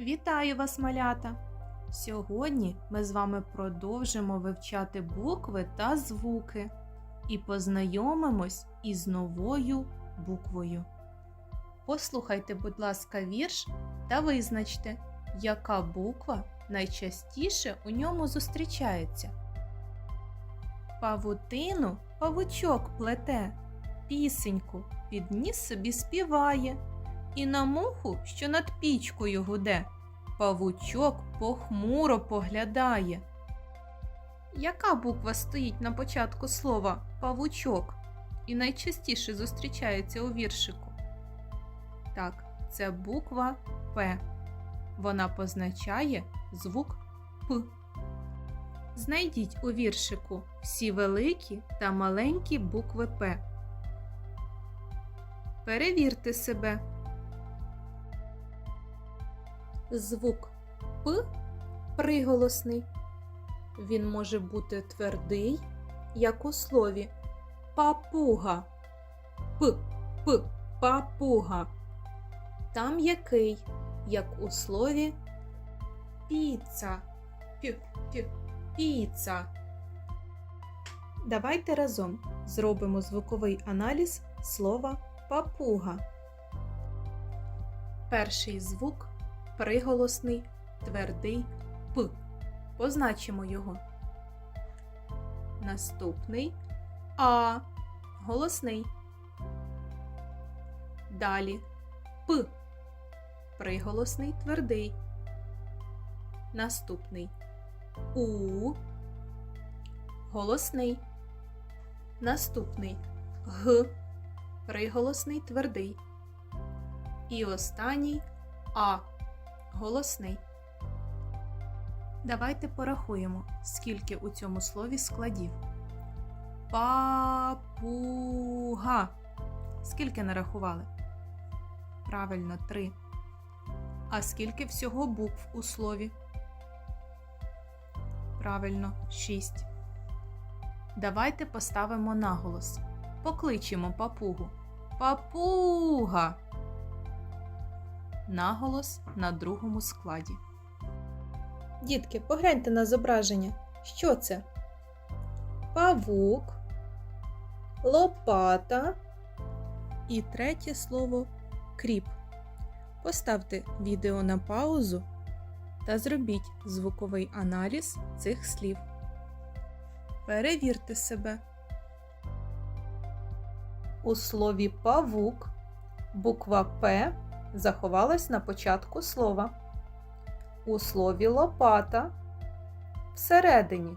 Вітаю вас, малята! Сьогодні ми з вами продовжимо вивчати букви та звуки і познайомимось із новою буквою. Послухайте, будь ласка, вірш та визначте, яка буква найчастіше у ньому зустрічається. Павутину павучок плете, пісеньку під ніс собі співає, і на муху, що над пічкою гуде, павучок похмуро поглядає. Яка буква стоїть на початку слова павучок і найчастіше зустрічається у віршику? Так, це буква П. Вона позначає звук П. Знайдіть у віршику всі великі та маленькі букви П. Перевірте себе. Звук П приголосний. Він може бути твердий, як у слові папуга. П, п, папуга. Та м'який, як у слові піца. Пю, пю, піца. Давайте разом зробимо звуковий аналіз слова папуга. Перший звук приголосний, твердий П. Позначимо його. Наступний А. Голосний. Далі П. Приголосний твердий. Наступний У. Голосний. Наступний Г. Приголосний твердий. І останній А. Голосний. Давайте порахуємо, скільки у цьому слові складів. Папуга. Скільки нарахували? Правильно, три. А скільки всього букв у слові? Правильно, шість. Давайте поставимо наголос. Покличемо папугу. Папуга. Наголос на другому складі. Дітки, погляньте на зображення. Що це? Павук, лопата і третє слово кріп. Поставте відео на паузу та зробіть звуковий аналіз цих слів. Перевірте себе. У слові павук буква П заховалась на початку слова. У слові лопата всередині.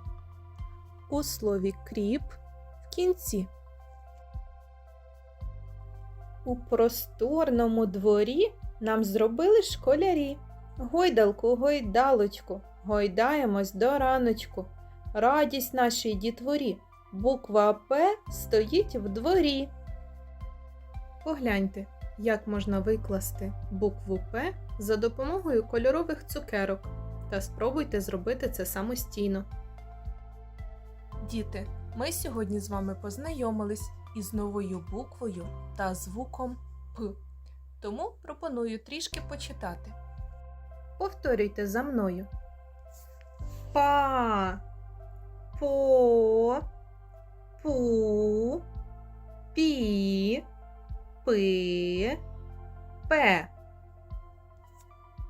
У слові кріп в кінці. У просторному дворі нам зробили школярі. Гойдалку, гойдалочку, гойдаємось до раночку. Радість нашій дітворі. Буква П стоїть в дворі. Погляньте, як можна викласти букву П за допомогою кольорових цукерок та спробуйте зробити це самостійно. Діти, ми сьогодні з вами познайомились із новою буквою та звуком П. Тому пропоную трішки почитати. Повторюйте за мною. Па, по, пу, пі, пи, пе.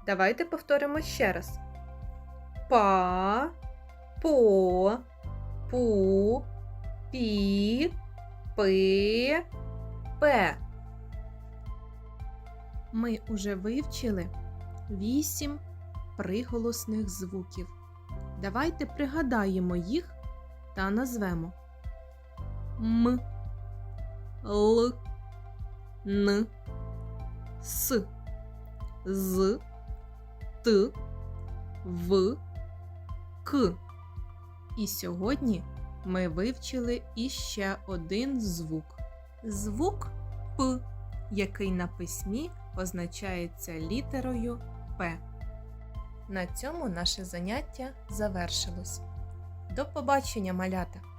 Давайте повторимо ще раз. Па, по, пу, пі, пи, пе. Ми уже вивчили вісім приголосних звуків. Давайте пригадаємо їх та назвемо М, Л, Н, С, З, Т, В, К. І сьогодні ми вивчили іще один звук. Звук П, який на письмі позначається літерою П. На цьому наше заняття завершилось. До побачення, малята!